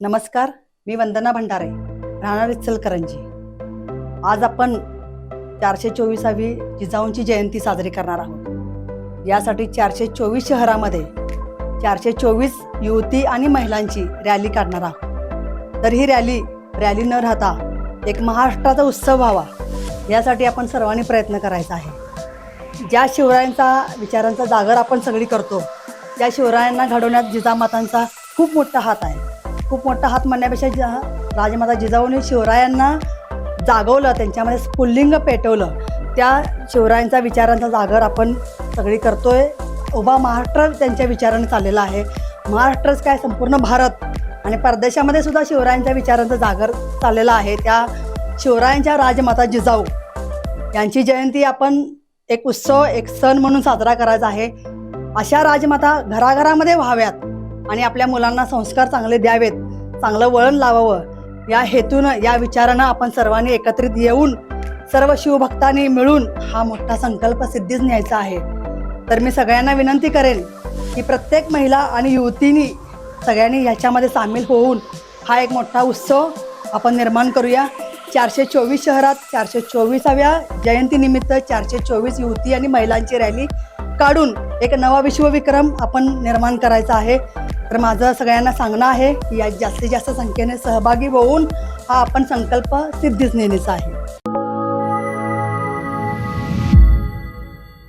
नमस्कार मी वंदना भंडारे राहणार इचलकरंजी. आज आपण चारशे चोवीसावी जिजाऊंची जयंती साजरी करणार आहोत. यासाठी चारशे चोवीस शहरामध्ये चारशे चोवीस युवती आणि महिलांची रॅली काढणार आहोत. तर ही रॅली रॅली न राहता एक महाराष्ट्राचा उत्सव व्हावा यासाठी आपण सर्वांनी प्रयत्न करायचा आहे. ज्या शिवरायांचा विचारांचा जागर आपण सगळी करतो त्या शिवरायांना घडवण्यात जिजामातांचा खूप मोठा हात आहे. खूप मोठा हात म्हणण्यापेक्षा ज्या राजमाता जिजाऊने शिवरायांना जागवलं त्यांच्यामध्ये स्फुल्लिंग पेटवलं त्या शिवरायांचा विचारांचा जागर आपण सगळी करतोय. उभा महाराष्ट्र त्यांच्या विचाराने चाललेला आहे. महाराष्ट्रच काय? संपूर्ण भारत. आणि परदेशामध्ये सुद्धा शिवरायांच्या विचारांचा जागर चाललेला आहे. त्या शिवरायांच्या राजमाता जिजाऊ यांची जयंती आपण एक उत्सव एक सण म्हणून साजरा करायचा आहे. अशा राजमाता घराघरामध्ये व्हाव्यात. आणि आपल्या मुलांना संस्कार चांगले द्यावेत चांगलं वळण लावावं या हेतूनं या विचारानं आपण सर्वांनी एकत्रित येऊन सर्व शिवभक्तांनी मिळून हा मोठा संकल्प सिद्धीच न्यायचा आहे. तर मी सगळ्यांना विनंती करेन की प्रत्येक महिला आणि युवतीनी सगळ्यांनी ह्याच्यामध्ये सामील होऊन हा एक मोठा उत्सव आपण निर्माण करूया. चारशे चोवीस शहरात चारशे चोवीसाव्या जयंतीनिमित्त चारशे चोवीस युवती आणि महिलांची रॅली काढून एक नवा विश्वविक्रम आपण निर्माण करायचा आहे. तर माझं सगळ्यांना सांगणं आहे की यात जास्तीत जास्त संख्येने सहभागी होऊन हा आपण संकल्प सिद्धीच नेण्याचा आहे.